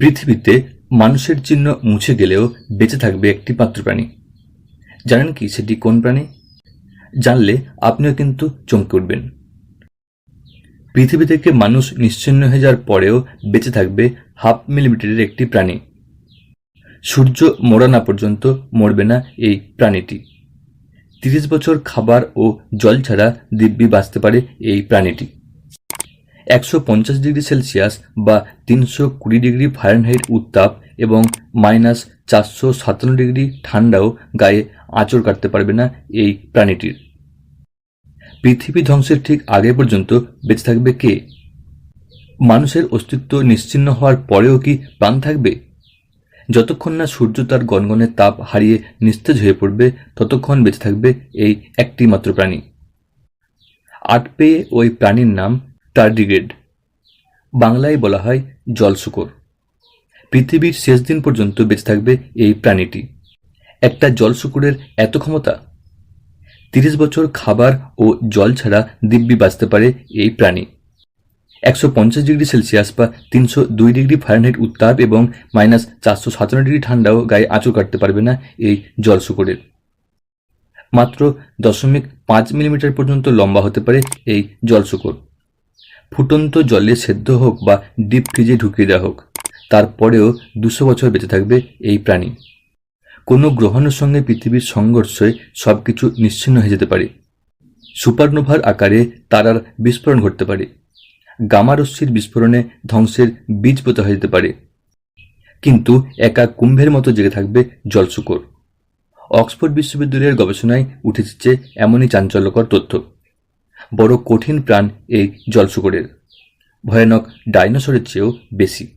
পৃথিবীতে মানুষের চিহ্ন মুছে গেলেও বেঁচে থাকবে একটি মাত্র প্রাণী জানেন কি সেটি কোন প্রাণী? জানলে আপনিও কিন্তু চমকে উঠবেন। পৃথিবী থেকে মানুষ নিশ্চিহ্ন হয়ে যাওয়ার পরেও বেঁচে থাকবে হাফ মিলিমিটারের একটি প্রাণী। সূর্য মরা না পর্যন্ত মরবে না এই প্রাণীটি। তিরিশ বছর খাবার ও জল ছাড়া দিব্যি বাঁচতে পারে এই প্রাণীটি। একশো পঞ্চাশ ডিগ্রি সেলসিয়াস বা তিনশো কুড়ি ডিগ্রি ফারেনহাইট উত্তাপ এবং মাইনাস চারশো সাতান্ন ডিগ্রি ঠান্ডাও গায়ে আঁচড় কাটতে পারবে না এই প্রাণীটির। পৃথিবী ধ্বংসের ঠিক আগে পর্যন্ত বেঁচে থাকবে কে? মানুষের অস্তিত্ব নিশ্চিহ্ন হওয়ার পরেও কি প্রাণ থাকবে? যতক্ষণ না সূর্য তার গনগনের তাপ হারিয়ে নিস্তেজ হয়ে পড়বে, ততক্ষণ বেঁচে থাকবে এই একটি মাত্র প্রাণী। আট পেয়ে ওই প্রাণীর নাম টার্ডিগ্রেড বাংলায় বলা হয় জলশুকর পৃথিবীর শেষ দিন পর্যন্ত বেঁচে থাকবে এই প্রাণীটি। একটা জলশুকুরের এত ক্ষমতা? তিরিশ বছর খাবার ও জল ছাড়া দিব্যি বাঁচতে পারে এই প্রাণী। একশো পঞ্চাশ ডিগ্রি সেলসিয়াস বা তিনশো দুই ডিগ্রি ফারেনহাইট উত্তাপ এবং মাইনাস চারশো সাতান্ন ডিগ্রি ঠান্ডাও গায়ে আঁচড় কাটতে পারবে না এই জল শুকরের মাত্র দশমিক পাঁচ মিলিমিটার পর্যন্ত লম্বা হতে পারে এই জল শুকর ফুটন্ত জলে সেদ্ধ হোক বা ডিপ ফ্রিজে ঢুকিয়ে দেওয়া হোক, তারপরেও দুশো বছর বেঁচে থাকবে এই প্রাণী। কোনো গ্রহণের সঙ্গে পৃথিবীর সংঘর্ষে সব কিছু নিশ্চিন্ন হয়ে যেতে পারে। সুপারনোভার আকারে তারার বিস্ফোরণ ঘটতে পারে। গামারশ্মির বিস্ফোরণে ধ্বংসের বীজ পোতা হয়ে যেতে পারে। কিন্তু একা কুম্ভের মতো জেগে থাকবে জলশুকর অক্সফোর্ড বিশ্ববিদ্যালয়ের গবেষণায় উঠেছে এমনই চাঞ্চল্যকর তথ্য। বড় কঠিন প্রাণ এই জলশুকরের ভয়ানক ডাইনোসরের চেয়েও বেশি।